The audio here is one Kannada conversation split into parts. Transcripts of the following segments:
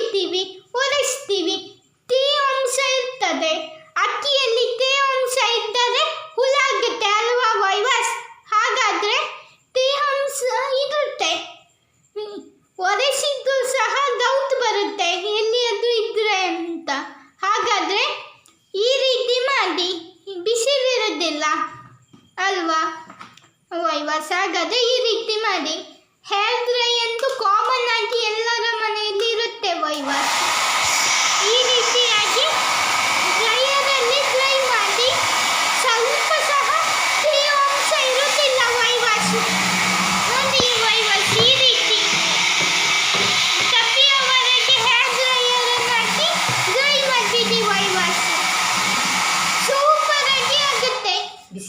ಕೊಯ್ತೀವಿ ಒರೆಸ್ತೀವಿ ತೇವಾಂಶ ಇರ್ತದೆ. ಅಕ್ಕಿಯಲ್ಲಿ ತೇವಾಂಶ ಇದ್ದರೆ ಹುಳ ಆಗುತ್ತೆ ಅಲ್ವಾ ವೈವಸ್? ಹಾಗಾದರೆ ತೇವಾಂಶ ಇರುತ್ತೆ. ಒರೆಸಿದ್ದು ಸಹ ಡೌಟ್ ಬರುತ್ತೆ ಎಲ್ಲಿಯದು ಇದ್ರೆ ಅಂತ. ಹಾಗಾದರೆ ಈ ರೀತಿ ಮಾಡಿ ಬಿಸಿಲಿರೋದಿಲ್ಲ ಅಲ್ವಾ ವೈವಾಸ್? ಹಾಗಾದರೆ ಈ ರೀತಿ ಮಾಡಿ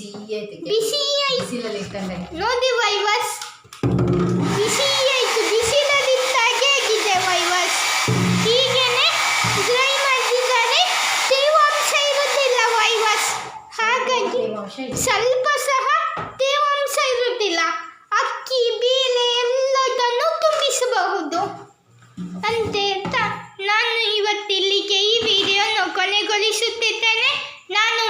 ಬಿಸಿ ಐತೆ ಬಿಸಿ ಬಿಸಿಲಲ್ಲಿ ಇಟ್ಕೊಂಡೆ. ನೋಡಿ ವೈವಸ್. ಬಿಸಿ ಆಯ್ತು. ಬಿಸಿಲಲ್ಲಿ ಇಟ್ಟಾಗೆ ಆಗಿದೆ ವೈವಸ್. ಹೀಗೇನೆ ಡ್ರೈ ಮಾಡಿದ್ದಾರೆ ತೇವಾಂಶ ಇರುವುದಿಲ್ಲ ವೈವಸ್. ಹಾಗಾಗಿ ಸ್ವಲ್ಪ ಸಹ ತೇವಾಂಶ ಇರುವುದಿಲ್ಲ ಅಕ್ಕಿ ಬೇಳೆ ಎಲ್ಲದನ್ನು ತುಂಬಿಸಬಹುದು. ಅಂತೆ ಅಂತ ನಾನು ಇವತ್ತಿಲ್ಲಿಗೆ ಈ ವಿಡಿಯೋನ ಕೊನೆಗೊಳಿಸುತ್ತಿದ್ದೇನೆ. ನಾನು